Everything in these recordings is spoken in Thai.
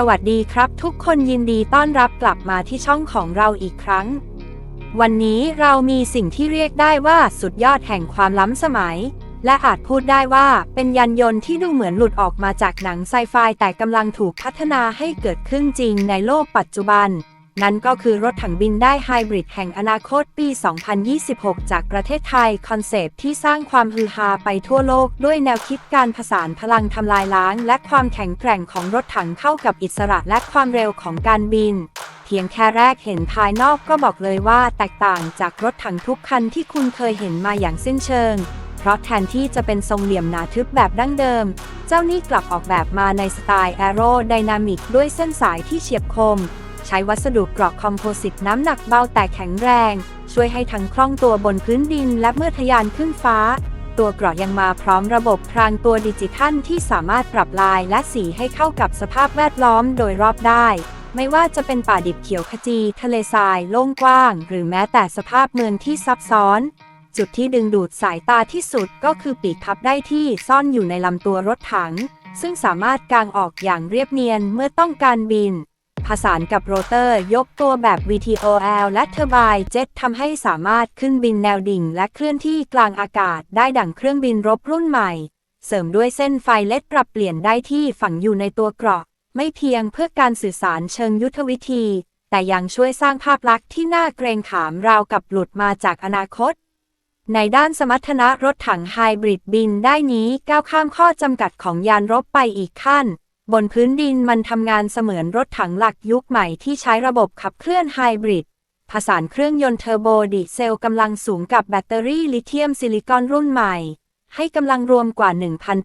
สวัสดีครับทุกคนยินดีต้อนรับกลับมาที่ช่องของเราอีกครั้ง วันนี้เรามีสิ่งที่เรียกได้ว่าสุดยอดแห่งความล้ำสมัย และอาจพูดได้ว่าเป็นยานยนต์ที่ดูเหมือนหลุดออกมาจากหนังไซไฟแต่กำลังถูกพัฒนาให้เกิดขึ้นจริงในโลกปัจจุบัน นั่นก็คือรถถังบินได้ไฮบริดแห่งอนาคตปี 2026 จากประเทศไทย คอนเซปต์ที่สร้างความฮือฮาไปทั่วโลก ด้วยแนวคิดการผสานพลังทำลายล้าง และความแข็งแกร่งของรถถังเข้ากับอิสระและความเร็วของการบิน เพียงแค่แรกเห็นภายนอกก็บอกเลยว่าแตกต่างจากรถถังทุกคันที่คุณเคยเห็นมาอย่างสิ้นเชิง เพราะแทนที่จะเป็นทรงเหลี่ยมหนาทึบแบบดั้งเดิม เจ้านี่กลับออกแบบมาในสไตล์แอโรไดนามิกด้วยเส้นสายที่เฉียบคม ใช้วัสดุเกราะคอมโพสิตน้ำหนักเบาแต่แข็งแรง ช่วยให้ทั้งคล่องตัวบนพื้นดินและเมื่อทะยานขึ้นฟ้า ตัวเกราะยังมาพร้อมระบบพรางตัวดิจิทัลที่สามารถปรับลายและสีให้เข้ากับสภาพแวดล้อมโดยรอบได้ ไม่ว่าจะเป็นป่าดิบเขียวขจี ทะเลทราย โล่งกว้าง หรือแม้แต่สภาพเมืองที่ซับซ้อนจุดที่ดึงดูดสายตาที่สุดก็คือปีกพับได้ที่ซ่อนอยู่ในลำตัวรถถัง ซึ่งสามารถกางออกอย่างเรียบเนียนเมื่อต้องการบิน ผสานกับโรเตอร์ ยกตัวแบบ VTOL และเทอร์ไบน์เจ็ตทำให้สามารถขึ้นบินแนวดิ่ง และเคลื่อนที่กลางอากาศได้ดั่งเครื่องบินรบรุ่นใหม่ เสริมด้วยเส้นไฟเล็ดปรับเปลี่ยนได้ที่ฝังอยู่ในตัวเกราะ ไม่เพียงเพื่อการสื่อสารเชิงยุทธวิธี แต่ยังช่วยสร้างภาพลักษณ์ที่น่าเกรงขามราวกับหลุดมาจากอนาคตในด้านสมรรถนะรถถังไฮบริดบินได้นี้ก้าวข้ามข้อจำกัดของยานรบไปอีกขั้น บนพื้นดินมันทำงานเสมือนรถถังหลักยุคใหม่ที่ใช้ระบบขับเคลื่อนไฮบริดผสานเครื่องยนต์เทอร์โบดีเซลกำลังสูงกับแบตเตอรี่ลิเธียมซิลิคอนรุ่นใหม่ ให้กำลังรวมกว่า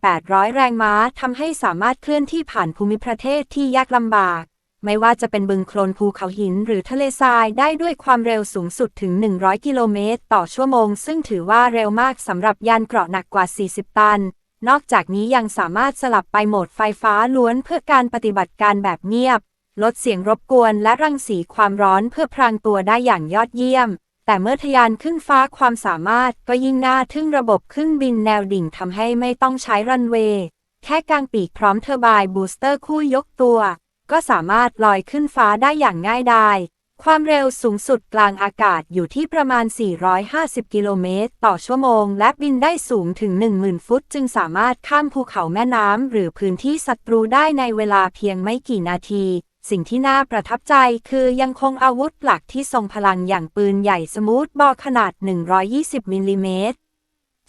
1,800 แรงม้าทำให้สามารถเคลื่อนที่ผ่านภูมิประเทศที่ยากลำบาก ไม่ว่าจะเป็นบึงโคลนภูเขาหินหรือทะเลทรายได้ด้วยความเร็วสูงสุดถึง 100 กิโลเมตร ต่อชั่วโมง ซึ่งถือว่าเร็วมากสำหรับยานเกราะหนักกว่า 40 ตัน นอกจากนี้ยังสามารถสลับไปโหมดไฟฟ้าล้วนเพื่อการปฏิบัติการแบบเงียบ ลดเสียงรบกวนและรังสีความร้อนเพื่อพรางตัวได้อย่างยอดเยี่ยม แต่เมื่อทะยานขึ้นฟ้าความสามารถก็ยิ่งน่าทึ่งระบบขึ้นบินแนวดิ่งทำให้ไม่ต้องใช้รันเวย์แค่กางปีกพร้อมเทอร์ไบน์บูสเตอร์คู่ยกตัว ก็สามารถลอยขึ้นฟ้าได้อย่างง่ายดาย ความเร็วสูงสุดกลางอากาศอยู่ที่ประมาณ 450 กิโลเมตร ต่อชั่วโมง และบินได้สูงถึง 10,000 ฟุต จึงสามารถข้ามภูเขาแม่น้ำ หรือพื้นที่ศัตรูได้ในเวลาเพียงไม่กี่นาที สิ่งที่น่าประทับใจคือยังคงอาวุธหลักที่ทรงพลังอย่างปืนใหญ่สมูทบอลขนาด 120 มิลลิเมตร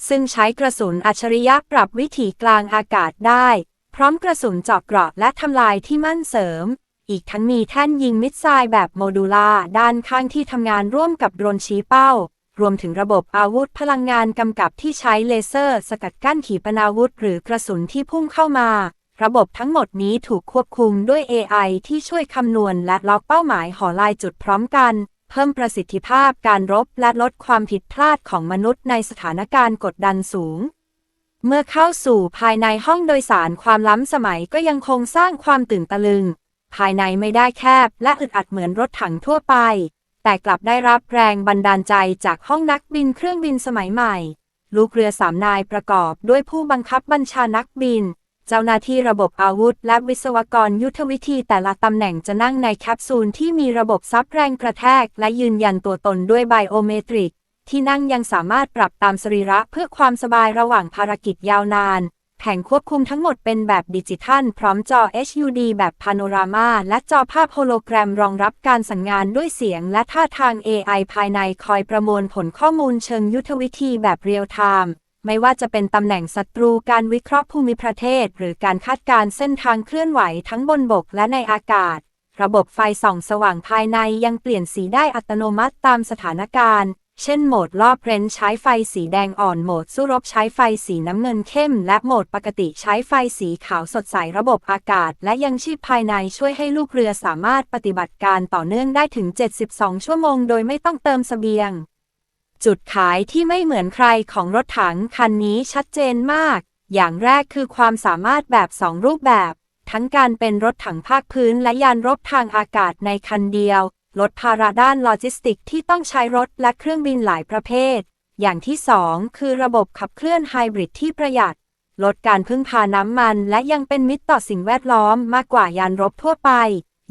ซึ่งใช้กระสุนอัจฉริยะปรับวิถีกลางอากาศได้ พร้อมกระสุนเจาะเกราะและทำลายที่มั่นเสริม อีกทั้งมีแท่นยิงมิสไซล์แบบโมดูล่าด้านข้างที่ทำงานร่วมกับโดรนชี้เป้า รวมถึงระบบอาวุธพลังงานกำกับที่ใช้เลเซอร์ สกัดกั้นขีปนาวุธ หรือกระสุนที่พุ่งเข้ามา ระบบทั้งหมดนี้ถูกควบคุมด้วย AI ที่ช่วยคำนวณและล็อกเป้าหมายหอลายจุดพร้อมกัน เพิ่มประสิทธิภาพการรบและลดความผิดพลาดของมนุษย์ในสถานการณ์กดดันสูงเมื่อเข้าสู่ภายในห้องโดยสารความล้ำสมัยก็ยังคงสร้างความตื่นตะลึง ภายในไม่ได้แคบและอึดอัดเหมือนรถถังทั่วไป แต่กลับได้รับแรงบันดาลใจจากห้องนักบินเครื่องบินสมัยใหม่ ลูกเรือสามนายประกอบด้วยผู้บังคับบัญชานักบิน เจ้าหน้าที่ระบบอาวุธ และวิศวกรยุทธวิธีแต่ละตำแหน่งจะนั่งในแคปซูลที่มีระบบซับแรงกระแทก และยืนยันตัวตนด้วยไบโอเมตริก ที่นั่งยังสามารถปรับตามสรีระเพื่อความสบายระหว่างภารกิจยาวนาน แผงควบคุมทั้งหมดเป็นแบบดิจิทัล พร้อมจอ HUD แบบพาโนรามา และจอภาพโฮโลแกรมรองรับการสั่งงานด้วยเสียงและท่าทาง AI ภายในคอยประมวลผลข้อมูลเชิงยุทธวิธีแบบเรียลไทม์ไม่ว่าจะเป็นตำแหน่งศัตรูการวิเคราะห์ภูมิประเทศ หรือการคาดการเส้นทางเคลื่อนไหวทั้งบนบกและในอากาศ ระบบไฟส่องสว่างภายในยังเปลี่ยนสีได้อัตโนมัติตามสถานการณ์ เช่นโหมดรอบเรนใช้ไฟสีแดงอ่อนโหมดสู้รบใช้ไฟสีน้ำเงินเข้ม และโหมดปกติใช้ไฟสีขาวสดใสระบบอากาศ และยังชีพภายในช่วยให้ลูกเรือสามารถปฏิบัติการต่อเนื่องได้ถึง 72 ชั่วโมงโดยไม่ต้องเติมสเสบียง จุดขายที่ไม่เหมือนใครของรถถังคันนี้ชัดเจนมาก อย่างแรกคือความสามารถแบบสองรูปแบบ ทั้งการเป็นรถถังภาคพื้นและยานรบทางอากาศในคันเดียว ลดภาระด้านโลจิสติกที่ต้องใช้รถและเครื่องบินหลายประเภท อย่างที่ 2 คือระบบขับเคลื่อนไฮบริดที่ประหยัด ลดการพึ่งพาน้ำมันและยังเป็นมิตรต่อสิ่งแวดล้อมมากกว่ายานรบทั่วไป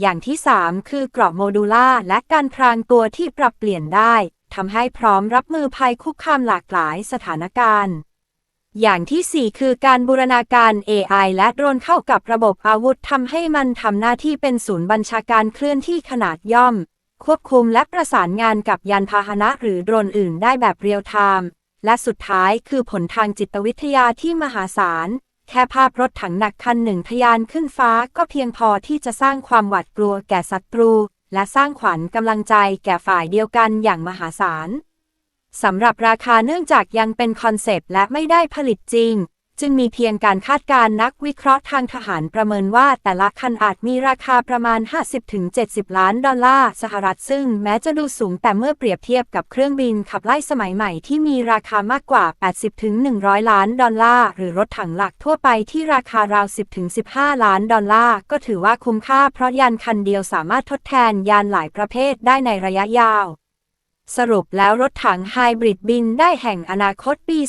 อย่างที่ 3 คือเกราะโมดูล่าและการพรางตัวที่ปรับเปลี่ยนได้ทำให้พร้อมรับมือภัยคุกคามหลากหลายสถานการณ์ อย่างที่ 4 คือการบูรณาการ AI และโดรนเข้ากับระบบอาวุธทำให้มันทำหน้าที่เป็นศูนย์บัญชาการเคลื่อนที่ขนาดย่อม ควบคุมและประสานงานกับยานพาหนะหรือโดรนอื่นได้แบบเรียลไทม์และสุดท้ายคือผลทางจิตวิทยาที่มหาศาล แค่ภาพรถถังหนักคันหนึ่งทะยานขึ้นฟ้าก็เพียงพอที่จะสร้างความหวาดกลัวแก่ศัตรู และสร้างขวัญกำลังใจแก่ฝ่ายเดียวกันอย่างมหาศาลสำหรับราคาเนื่องจากยังเป็นคอนเซปต์และไม่ได้ผลิตจริง จึงมีเพียงการคาดการณ์นักวิเคราะห์ทางทหารประเมินว่าแต่ละคันอาจมีราคาประมาณ 50-70 ล้านดอลลาร์สหรัฐซึ่งแม้จะดูสูงแต่เมื่อเปรียบเทียบกับเครื่องบินขับไล่สมัยใหม่ที่มีราคามากกว่า 80-100 ล้านดอลลาร์หรือรถถังหลักทั่วไปที่ราคาราว 10-15 ล้านดอลลาร์ก็ถือว่าคุ้มค่าเพราะยานคันเดียวสามารถทดแทนยานหลายประเภทได้ในระยะยาว สรุปแล้วรถถังไฮบริดบินได้แห่งอนาคตปี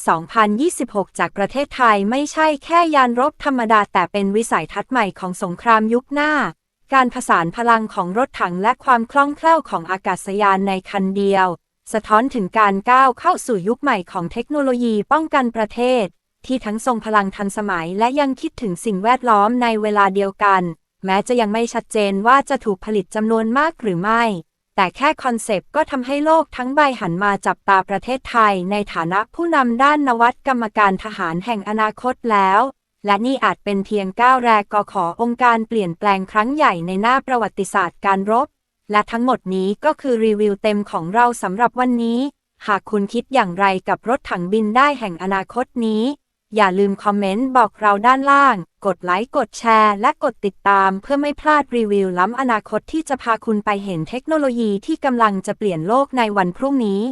2026 จากประเทศไทยไม่ใช่แค่ยานรบธรรมดาแต่เป็นวิสัยทัศน์ใหม่ของสงครามยุคหน้า การผสานพลังของรถถังและความคล่องแคล่วของอากาศยานในคันเดียว สะท้อนถึงการก้าวเข้าสู่ยุคใหม่ของเทคโนโลยีป้องกันประเทศ ที่ทั้งทรงพลังทันสมัยและยังคิดถึงสิ่งแวดล้อมในเวลาเดียวกัน แม้จะยังไม่ชัดเจนว่าจะถูกผลิตจำนวนมากหรือไม่ แต่แค่คอนเซปต์ก็ทำให้โลกทั้งใบหันมาจับตาประเทศไทย ในฐานะผู้นำด้านนวัตกรรมการทหารแห่งอนาคตแล้ว และนี่อาจเป็นเพียงก้าวแรกก็ขอองค์การเปลี่ยนแปลงครั้งใหญ่ในหน้าประวัติศาสตร์การรบ และทั้งหมดนี้ก็คือรีวิวเต็มของเราสำหรับวันนี้ หากคุณคิดอย่างไรกับรถถังบินได้แห่งอนาคตนี้ อย่าลืมคอมเมนต์บอกเราด้านล่าง กดไลค์ กดแชร์ และกดติดตามเพื่อไม่พลาดรีวิวล้ำอนาคตที่จะพาคุณไปเห็นเทคโนโลยีที่กำลังจะเปลี่ยนโลกในวันพรุ่งนี้